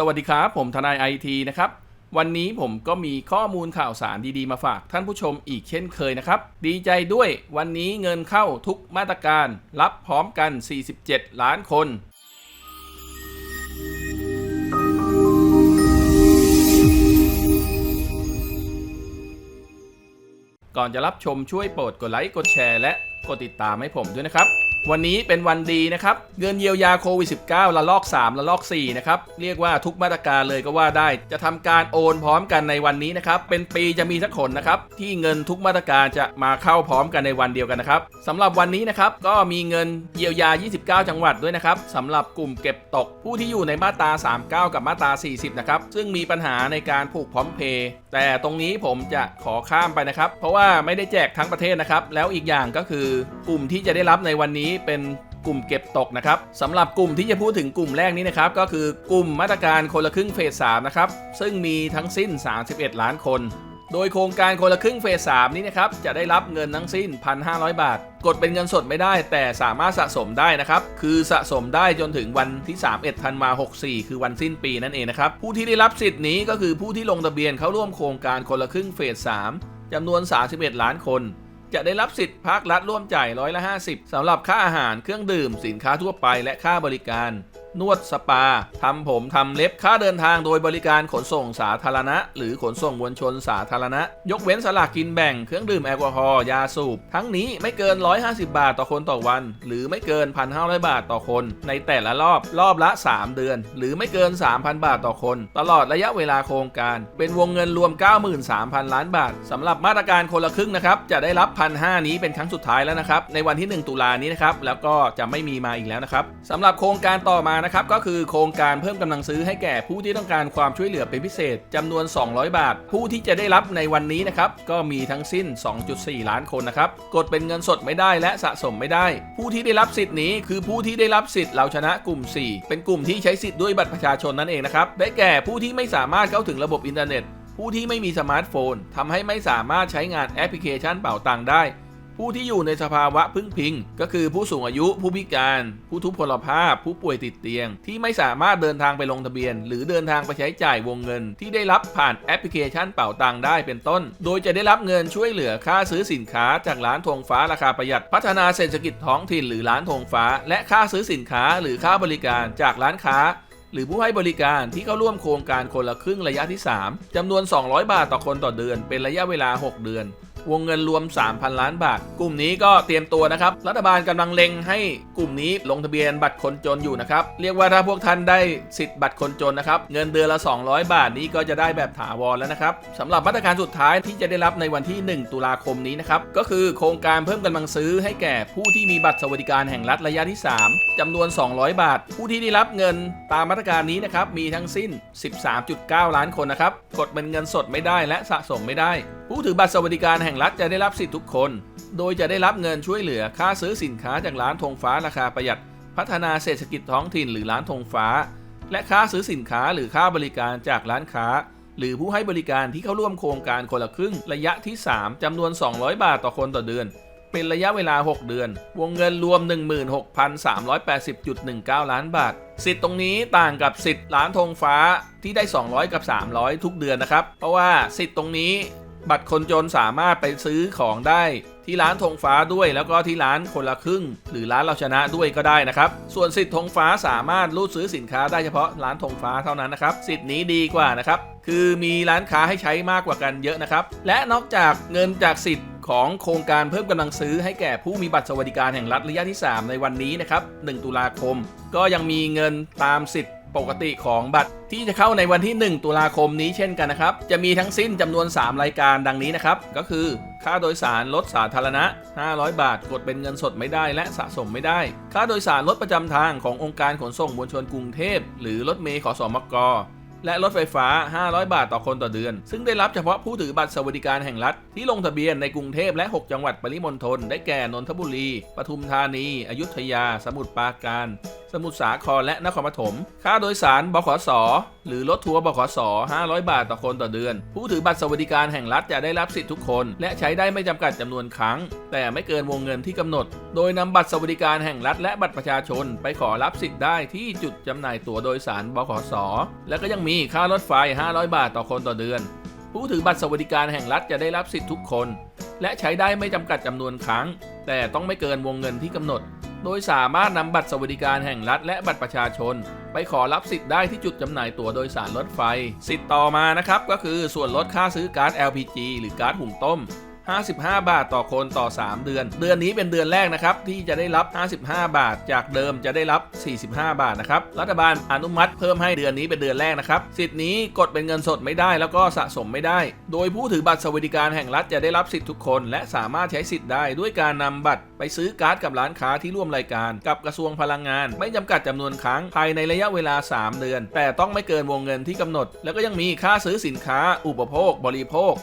สวัสดีครับ ผมทนายไอทีนะครับ วันนี้ผมก็มีข้อมูลข่าวสารดีๆมาฝากท่านผู้ชมอีกเช่นเคยนะครับ ดีใจด้วยวันนี้เงินเข้าทุกมาตรการ รับพร้อมกัน 47 ล้านคน ก่อนจะรับชมช่วยโปรดกดไลค์กดแชร์และกดติดตามให้ผมด้วยนะครับ วันนี้เป็นวันดีนะครับ เงินเยียวยาโควิด -19 ระลอก 3 ระลอก 4 นะครับ เรียกว่าทุกมาตรการเลยก็ว่าได้ จะทำการโอนพร้อมกันในวันนี้นะครับ เป็นปีจะมีสักคนนะครับ ที่เงินทุกมาตรการจะมาเข้าพร้อมกันในวันเดียวกันนะครับสำหรับวันนี้นะครับก็มีเงินเยียวยา 29 จังหวัดด้วยนะครับสำหรับกลุ่มเก็บตกผู้ที่อยู่ในมาตรา 39 กับมาตรา 40 นะครับ ซึ่งมีปัญหาในการผูกพร้อมเพย์แต่ตรงนี้ผมจะขอข้ามไปนะครับ เพราะว่าไม่ได้แจกทั้งประเทศนะครับ แล้วอีกอย่างก็คือกลุ่มที่จะได้รับในวันนี้เป็นกลุ่มเก็บตกนะครับสำหรับกลุ่มที่จะพูดถึงกลุ่มแรกนี้นะครับก็คือกลุ่มมาตรการคนละครึ่งเฟส3นะครับซึ่งมีทั้งสิ้น 31 ล้านคน โดยโครงการคนละครึ่งเฟส3นี้นะครับจะได้รับเงินทั้งสิ้น 1,500 บาท กดเป็นเงินสดไม่ได้ แต่สามารถสะสมได้นะครับคือสะสมได้จนถึงวันที่ 31ธันวา64 คือวันสิ้นปีนั่นเองนะครับผู้ที่ได้รับสิทธิ์นี้ก็คือผู้ที่ลงทะเบียนเข้าร่วมโครงการคนละครึ่งเฟส3จำนวน 31 ล้านคน จะได้รับสิทธิ์ภาครัฐร่วมจ่ายร้อยละ 50สำหรับค่าอาหารเครื่องดื่มสินค้าทั่วไปและค่าบริการ นวดสปา ทำผมทำเล็บค่าเดินทางโดยบริการขนส่งสาธารณะ หรือขนส่งมวลชนสาธารณะ ยกเว้นสลากกินแบ่งเครื่องดื่มแอลกอฮอล์ยาสูบ ทั้งนี้ไม่เกิน 150 บาทต่อคนต่อวัน หรือไม่เกิน 1,500 บาทต่อคน ในแต่ละรอบรอบละ 3 เดือน หรือไม่เกิน 3,000 บาทต่อคน ตลอดระยะเวลาโครงการ เป็นวงเงินรวม 93,000 ล้านบาทสำหรับมาตรการคนละครึ่งนะครับจะได้รับ1,500นี้เป็นครั้งสุดท้ายแล้วนะครับในวันที่ 1 ตุลานี้นะครับแล้วก็จะไม่มีมาอีกแล้วนะครับสำหรับโครงการต่อมานะครับก็คือโครงการเพิ่มกำลังซื้อให้แก่ผู้ที่ต้องการความช่วยเหลือเป็นพิเศษจำนวน 200 บาท ผู้ที่จะได้รับในวันนี้นะครับก็มีทั้งสิ้น 2.4 ล้านคนนะครับกดเป็นเงินสดไม่ได้และสะสมไม่ได้ ผู้ที่ได้รับสิทธิ์นี้คือผู้ที่ได้รับสิทธิ์เราชนะกลุ่ม 4 เป็นกลุ่มที่ใช้สิทธิ์ด้วยบัตรประชาชนนั่นเองนะครับได้แก่ผู้ที่ไม่สามารถเข้าถึงระบบอินเทอร์เน็ตผู้ที่ไม่มีสมาร์ทโฟนทำให้ไม่สามารถใช้งานแอปพลิเคชันเป่าตังได้ ผู้ที่อยู่ในสภาวะพึ่งพิง ก็คือผู้สูงอายุ ผู้พิการ ผู้ทุพพลภาพ ผู้ป่วยติดเตียง ที่ไม่สามารถเดินทางไปลงทะเบียน หรือเดินทางไปใช้จ่ายวงเงิน ที่ได้รับผ่านแอปพลิเคชันเป่าตังได้เป็นต้น โดยจะได้รับเงินช่วยเหลือค่าซื้อสินค้าจากร้านธงฟ้าราคาประหยัด พัฒนาเศรษฐกิจท้องถิ่นหรือร้านธงฟ้า และค่าซื้อสินค้าหรือค่าบริการจากร้านค้าหรือผู้ให้บริการที่เข้าร่วมโครงการคนละครึ่งระยะที่ 3จำนวน 200 บาทต่อคนต่อเดือน เป็นระยะเวลา 6 เดือน วงเงินรวม 3,000 ล้านบาท กลุ่มนี้ก็เตรียมตัวนะครับ รัฐบาลกำลังเล็งให้กลุ่มนี้ลงทะเบียนบัตรคนจนอยู่นะครับ เรียกว่าถ้าพวกท่านได้สิทธิ์บัตรคนจนนะครับ เงินเดือนละ 200 บาทนี้ก็จะได้แบบถาวรแล้วนะครับสำหรับมาตรการสุดท้ายที่จะได้รับในวันที่ 1 ตุลาคมนี้นะครับ ก็คือโครงการเพิ่มกำลังซื้อให้แก่ผู้ที่มีบัตรสวัสดิการแห่งรัฐระยะที่ 3จำนวน 200 บาท ผู้ที่ได้รับเงินตามมาตรการนี้นะครับมีทั้งสิ้น 13.9 ล้านคนนะครับกดเป็นเงินสดไม่ได้และสะสมไม่ได้ ผู้ถือบัตรสวัสดิการแห่งรัฐจะได้รับสิทธิทุกคน โดยจะได้รับเงินช่วยเหลือค่าซื้อสินค้าจากร้านธงฟ้าราคาประหยัด พัฒนาเศรษฐกิจท้องถิ่นหรือร้านธงฟ้า และค่าซื้อสินค้าหรือค่าบริการจากร้านค้า หรือผู้ให้บริการที่เข้าร่วมโครงการคนละครึ่งระยะที่ 3จำนวน 200 บาทต่อคนต่อเดือน เป็นระยะเวลา 6 เดือน วงเงินรวม 16,380.19 ล้านบาท สิทธิ์ตรงนี้ต่างกับสิทธิ์ร้านธงฟ้าที่ได้ 200 กับ 300 ทุกเดือนนะครับเพราะว่าสิทธิ์ตรงนี้ บัตรคนจนสามารถไปซื้อของได้ที่ร้านธงฟ้าด้วย แล้วก็ที่ร้านคนละครึ่ง หรือร้านเราชนะด้วยก็ได้นะครับ ส่วนสิทธิ์ธงฟ้าสามารถรูดซื้อสินค้าได้เฉพาะร้านธงฟ้าเท่านั้นนะครับ สิทธิ์นี้ดีกว่านะครับ คือมีร้านค้าให้ใช้มากกว่ากันเยอะนะครับ และนอกจากเงินจากสิทธิ์ของโครงการเพิ่มกำลังซื้อให้แก่ผู้มีบัตรสวัสดิการแห่งรัฐระยะที่ 3 ในวันนี้นะครับ 1 ตุลาคม ก็ยังมีเงินตามสิทธิ์ ปกติของบัตรที่จะเข้าในวันที่ 1 ตุลาคมนี้เช่นกันนะครับ จะมีทั้งสิ้นจำนวน 3 รายการดังนี้นะครับ ก็คือค่าโดยสารรถสาธารณะ 500 บาท กดเป็นเงินสดไม่ได้และสะสมไม่ได้ ค่าโดยสารรถประจำทางขององค์การขนส่งมวลชนกรุงเทพ หรือรถเมล์ขอสอมก และรถไฟฟ้า 500 บาทต่อคนต่อเดือน ซึ่งได้รับเฉพาะผู้ถือบัตรสวัสดิการแห่งรัฐ ที่ลงทะเบียนในกรุงเทพและ 6 จังหวัดปริมณฑลได้แก่นนทบุรี ปทุมธานี อยุธยา สมุทรปราการ สมุทรสาครและนครปฐม ค่าโดยสารบขส หรือรถทัวร์บขส 500 บาทต่อคนต่อเดือน ผู้ถือบัตรสวัสดิการแห่งรัฐจะได้รับสิทธิ์ทุกคน และใช้ได้ไม่จำกัดจำนวนครั้ง แต่ไม่เกินวงเงินที่กำหนด โดยนำบัตรสวัสดิการแห่งรัฐและบัตรประชาชน ไปขอรับสิทธิ์ได้ที่จุดจำหน่ายตั๋วโดยสารบขส และก็ยังมีมีค่ารถไฟ 500 บาทต่อคนต่อเดือน ผู้ถือบัตรสวัสดิการแห่งรัฐจะได้รับสิทธิ์ทุกคน และใช้ได้ไม่จำกัดจำนวนครั้ง แต่ต้องไม่เกินวงเงินที่กำหนด โดยสามารถนำบัตรสวัสดิการแห่งรัฐและบัตรประชาชน ไปขอรับสิทธิ์ได้ที่จุดจำหน่ายตั๋วโดยสารรถไฟ สิทธิ์ต่อมานะครับก็คือส่วนลดค่าซื้อก๊าซ LPG หรือก๊าซหุงต้ม 55 บาทต่อคนต่อ 3 เดือน เดือนนี้เป็นเดือนแรกนะครับที่จะได้รับ 55 บาท จากเดิมจะได้รับ 45 บาทนะครับ รัฐบาลอนุมัติเพิ่มให้เดือนนี้เป็นเดือนแรกนะครับ สิทธิ์นี้กดเป็นเงินสดไม่ได้แล้วก็สะสมไม่ได้ โดยผู้ถือบัตรสวัสดิการแห่งรัฐจะได้รับสิทธิ์ทุกคน และสามารถใช้สิทธิ์ได้ด้วยการนำบัตรไปซื้อก๊าซกับร้านค้าที่ร่วมรายการ กับกระทรวงพลังงาน ไม่จำกัดจำนวนครั้งภายในระยะเวลา 3 เดือน แต่ต้องไม่เกินวงเงินที่กำหนด แล้วก็ยังมีค่าซื้อสินค้า อุปโภค บริโภค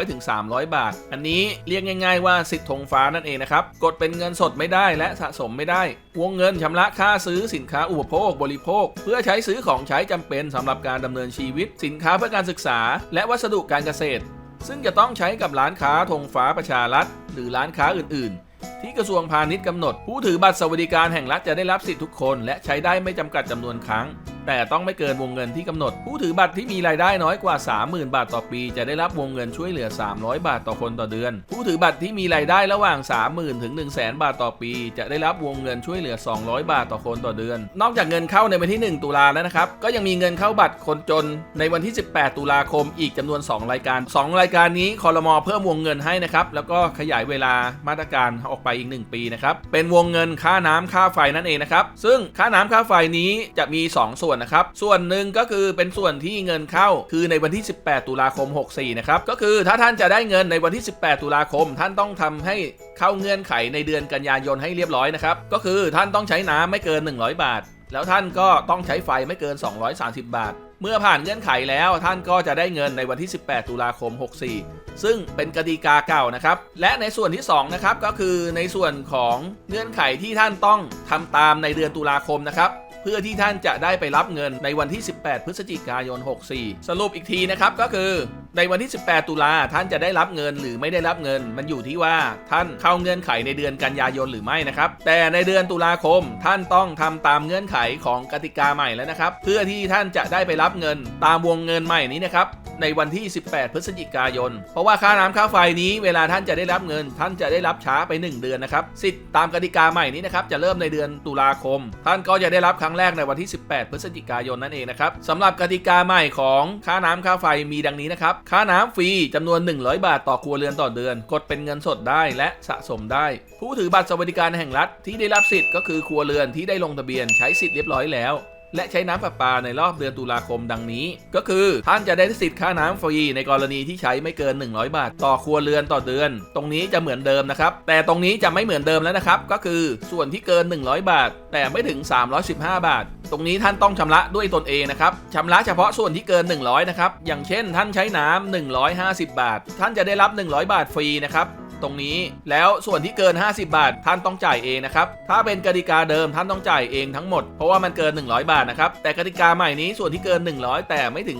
200-300 บาทอันนี้เรียกง่าย ๆ ว่าสิทธิ์ธงฟ้านั่นเองนะครับ กดเป็นเงินสดไม่ได้และสะสมไม่ได้ วงเงินชำระค่าซื้อสินค้าอุปโภคบริโภค เพื่อใช้ซื้อของใช้จำเป็นสำหรับการดำเนินชีวิต สินค้าเพื่อการศึกษา และวัสดุการเกษตร ซึ่งจะต้องใช้กับร้านค้าธงฟ้าประชารัฐ หรือร้านค้าอื่น ๆที่กระทรวงพาณิชย์กำหนด ผู้ถือบัตรสวัสดิการแห่งรัฐจะได้รับสิทธิทุกคน และใช้ได้ไม่จำกัดจำนวนครั้ง แต่ต้องไม่เกินวงเงินที่กำหนด ผู้ถือบัตรที่มีรายได้น้อยกว่า 30,000 บาทต่อปี จะได้รับวงเงินช่วยเหลือ 300 บาทต่อคนต่อเดือน ผู้ถือบัตรที่มีรายได้ระหว่าง 30,000 ถึง 100,000 บาทต่อปี จะได้รับวงเงินช่วยเหลือ 200 บาทต่อคนต่อเดือน นอกจากเงินเข้าในวันที่ 1 ตุลาแล้วนะครับ ก็ยังมีเงินเข้าบัตรคนจนในวันที่ 18 ตุลาคมอีกจำนวน 2 รายการ 2 รายการนี้คอรมอเพิ่มวงเงินให้นะครับ แล้วก็ขยายเวลามาตรการออกไปอีก 1 ปีนะครับ เป็นวงเงินค่าน้ำค่าไฟนั่นเองนะครับ ซึ่งค่าน้ำค่าไฟนี้จะมี 2 ส่วนนะครับ ส่วนหนึ่งก็คือเป็นส่วนที่เงินเข้า คือในวันที่ 18 ตุลาคม 64 นะครับ ก็คือถ้าท่านจะได้เงินในวันที่ 18 ตุลาคม ท่านต้องทำให้เข้าเงื่อนไขในเดือนกันยายนให้เรียบร้อยนะครับ ก็คือท่านต้องใช้น้ำไม่เกิน 100 บาท แล้วท่านก็ต้องใช้ไฟไม่เกิน 230 บาทเมื่อผ่านเงื่อนไขแล้วท่านก็จะได้เงินในวันที่ 18 ตุลาคม 64 ซึ่งเป็นกติกาเก่านะครับ และในส่วนที่ 2 นะครับ ก็คือในส่วนของเงื่อนไขที่ท่านต้องทำตามในเดือนตุลาคมนะครับ เพื่อที่ท่านจะได้ไปรับเงินในวันที่ 18 พฤศจิกายน 64 สรุปอีกทีนะครับก็คือในวันที่ 18 ตุลาท่านจะได้รับเงินหรือไม่ได้รับเงิน มันอยู่ที่ว่าท่านเข้าเงื่อนไขในเดือนกันยายนหรือไม่นะครับ แต่ในเดือนตุลาคมท่านต้องทำตามเงื่อนไขของกติกาใหม่แล้วนะครับ เพื่อที่ท่านจะได้ไปรับเงินตามวงเงินใหม่นี้นะครับ ในวันที่ 18 พฤศจิกายน เพราะว่าค่าน้ำค่าไฟนี้เวลาท่านจะได้รับเงิน ท่านจะได้รับช้าไป 1 เดือนนะครับสิทธิ์ตามกติกาใหม่นี้นะครับจะเริ่มในเดือนตุลาคม ท่านก็จะได้รับครั้งแรกในวันที่ 18 พฤศจิกายนนั่นเองนะครับสำหรับกติกาใหม่ของค่าน้ำค่าไฟมีดังนี้นะครับค่าน้ำฟรีจำนวน 100 บาทต่อครัวเรือนต่อเดือน กดเป็นเงินสดได้และสะสมได้ ผู้ถือบัตรสวัสดิการแห่งรัฐที่ได้รับสิทธิ์ก็คือครัวเรือนที่ได้ลงทะเบียนใช้สิทธิ์เรียบร้อยแล้ว และใช้น้ำประปาในรอบเดือนตุลาคมดังนี้ ก็คือท่านจะได้สิทธิ์ค่าน้ำฟรีในกรณีที่ใช้ไม่เกิน 100 บาท ต่อครัวเรือนต่อเดือน ตรงนี้จะเหมือนเดิมนะครับ แต่ตรงนี้จะไม่เหมือนเดิมแล้วนะครับ ก็คือส่วนที่เกิน 100 บาท แต่ไม่ถึง 315 บาท ตรงนี้ท่านต้องชำระด้วยตนเองนะครับชำระเฉพาะส่วนที่เกิน 100 นะครับ อย่างเช่น ท่านใช้น้ำ150 บาท ท่านจะได้รับ 100 บาทฟรีนะครับ ตรงนี้ แล้วส่วนที่เกิน 50 บาท ท่านต้องจ่ายเองนะครับ ถ้าเป็นกติกาเดิมท่านต้องจ่ายเองทั้งหมด เพราะว่ามันเกิน 100 บาทนะครับ แต่กติกาใหม่นี้ส่วนที่เกิน 100 แต่ไม่ถึง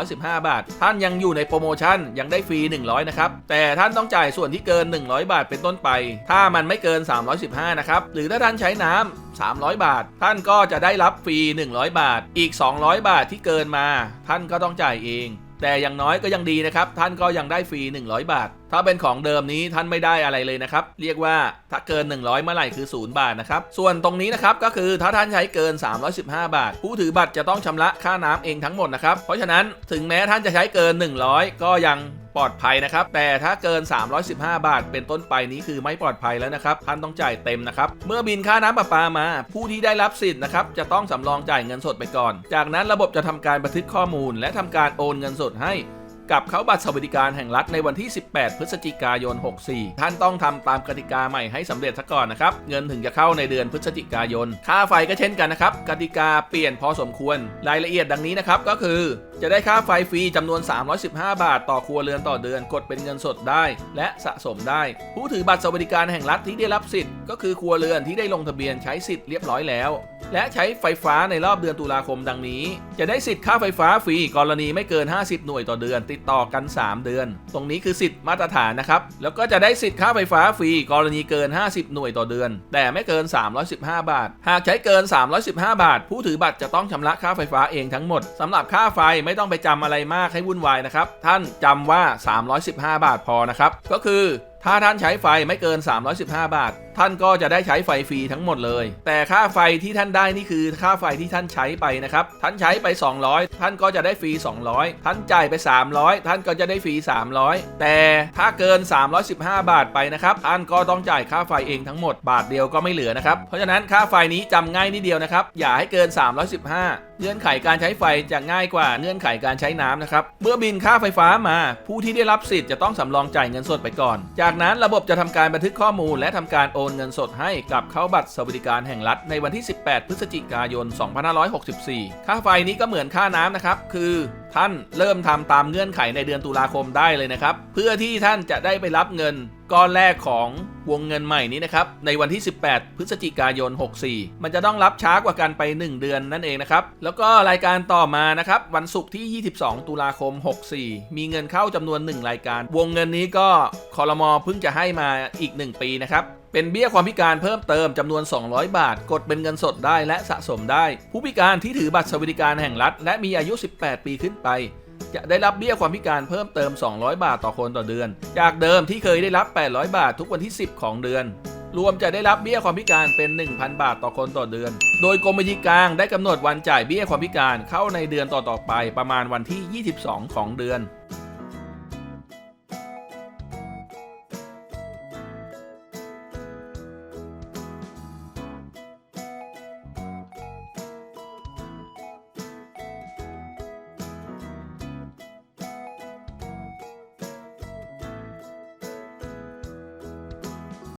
315 บาท ท่านยังอยู่ในโปรโมชั่นยังได้ฟรี 100 นะครับ แต่ท่านต้องจ่ายส่วนที่เกิน 100 บาทเป็นต้นไป ถ้ามันไม่เกิน 315 นะครับ หรือถ้าท่านใช้น้ำ300 บาท ท่านก็จะได้รับฟรี 100 บาท อีก 200 บาทที่เกินมา ท่านก็ต้องจ่ายเอง แต่อย่างน้อยก็ยังดีนะครับ ท่านก็ยังได้ฟรี 100 บาท ถ้าเป็นของเดิมนี้ท่านไม่ได้อะไรเลยนะครับ เรียกว่าถ้าเกิน 100 เมื่อไหร่คือ 0 บาทนะครับ ส่วนตรงนี้นะครับก็คือถ้าท่านใช้เกิน 315 บาท ผู้ถือบัตรจะต้องชำระค่าน้ำเองทั้งหมดนะครับ เพราะฉะนั้นถึงแม้ท่านจะใช้เกิน 100 ก็ยัง ปลอดภัยนะครับ แต่ถ้าเกิน 315 บาท เป็นต้นไปนี้คือไม่ปลอดภัยแล้วนะครับท่านต้องจ่ายเต็มนะครับเมื่อบินค่าน้ำประปามา ผู้ที่ได้รับสิทธิ์นะครับจะต้องสำรองจ่ายเงินสดไปก่อน จากนั้นระบบจะทำการบันทึกข้อมูล และทำการโอนเงินสดให้ กับเขาบัตรสวัสดิการแห่งรัฐในวันที่ 18 พฤศจิกายน 64 ท่านต้องทำตามกติกาใหม่ให้สำเร็จซะก่อนนะครับ เงินถึงจะเข้าในเดือนพฤศจิกายน ค่าไฟก็เช่นกันนะครับ กติกาเปลี่ยนพอสมควร รายละเอียดดังนี้นะครับ ก็คือ จะได้ค่าไฟฟรีจำนวน 315 บาท ต่อครัวเรือนต่อเดือน กดเป็นเงินสดได้ และสะสมได้ ผู้ถือบัตรสวัสดิการแห่งรัฐที่ได้รับสิทธิ์ก็คือครัวเรือนที่ได้ลงทะเบียนใช้สิทธิ์เรียบร้อยแล้ว และใช้ไฟฟ้าในรอบเดือนตุลาคมดังนี้ จะได้สิทธิ์ค่าไฟฟ้าฟรีกรณีไม่เกิน 50 หน่วยต่อเดือน ติดต่อกัน 3 เดือน ตรงนี้คือสิทธิ์มาตรฐานนะครับ แล้วก็จะได้สิทธิ์ค่าไฟฟ้าฟรีกรณีเกิน 50 หน่วยต่อเดือน แต่ไม่เกิน 315 บาท หากใช้เกิน 315 บาท ผู้ถือบัตรจะต้องชำระค่าไฟฟ้าเองทั้งหมดสำหรับค่าไฟไม่ต้องไปจำอะไรมากให้วุ่นวายนะครับ ท่านจำว่า 315 บาทพอนะครับ ก็คือ ถ้าท่านใช้ไฟไม่เกิน 315 บาท ท่านก็จะได้ใช้ไฟฟรีทั้งหมดเลย แต่ค่าไฟที่ท่านได้นี่คือค่าไฟที่ท่านใช้ไปนะครับ ท่านใช้ไป 200 ท่านก็จะได้ฟรี 200 ท่านจ่ายไป 300 ท่านก็จะได้ฟรี 300 แต่ถ้าเกิน 315 บาทไปนะครับ ท่านก็ต้องจ่ายค่าไฟเองทั้งหมด บาทเดียวก็ไม่เหลือนะครับ เพราะฉะนั้นค่าไฟนี้จำง่ายนิดเดียวนะครับ อย่าให้เกิน 315เงื่อนไขการใช้ไฟจะง่ายกว่าเงื่อนไขการใช้น้ำนะครับ เมื่อบินค่าไฟฟ้ามา ผู้ที่ได้รับสิทธิ์จะต้องสำรองจ่ายเงินสดไปก่อน จากากนั้นระบบจะทำการบันทึกข้อมูล และทำการโอนเงินสดให้กับเข้าบัตรสวัสดิการแห่งรัฐในวันที่ 18 พฤศจิกายน 2564 ค่าไฟนี้ก็เหมือนค่าน้ำนะครับ คือท่านเริ่มทำตามเงื่อนไขในเดือนตุลาคมได้เลยนะครับ เพื่อที่ท่านจะได้ไปรับเงิน ก้อนแรกของวงเงินใหม่นี้นะครับ ในวันที่ 18 พฤศจิกายน 64 มันจะต้องรับช้ากว่ากันไป 1 เดือนนั่นเองนะครับ แล้วก็รายการต่อมานะครับ วันศุกร์ที่ 22 ตุลาคม 64 มีเงินเข้าจำนวน 1 รายการ วงเงินนี้ก็คอรมอเพิ่งจะให้มาอีก 1 ปีนะครับเป็นเบี้ยความพิการเพิ่มเติมจำนวน 200 บาท กดเป็นเงินสดได้และสะสมได้ ผู้พิการที่ถือบัตรสวัสดิการแห่งรัฐ และมีอายุ 18 ปีขึ้นไป จะได้รับเบี้ยความพิการเพิ่มเติม 200 บาทต่อคนต่อเดือน จากเดิมที่เคยได้รับ 800 บาททุกวันที่ 10 ของเดือน รวมจะได้รับเบี้ยความพิการเป็น 1,000 บาทต่อคนต่อเดือน โดยกรมบัญชีกลางได้กำหนดวันจ่ายเบี้ยความพิการเข้าในเดือนต่อๆไปประมาณวันที่ 22 ของเดือน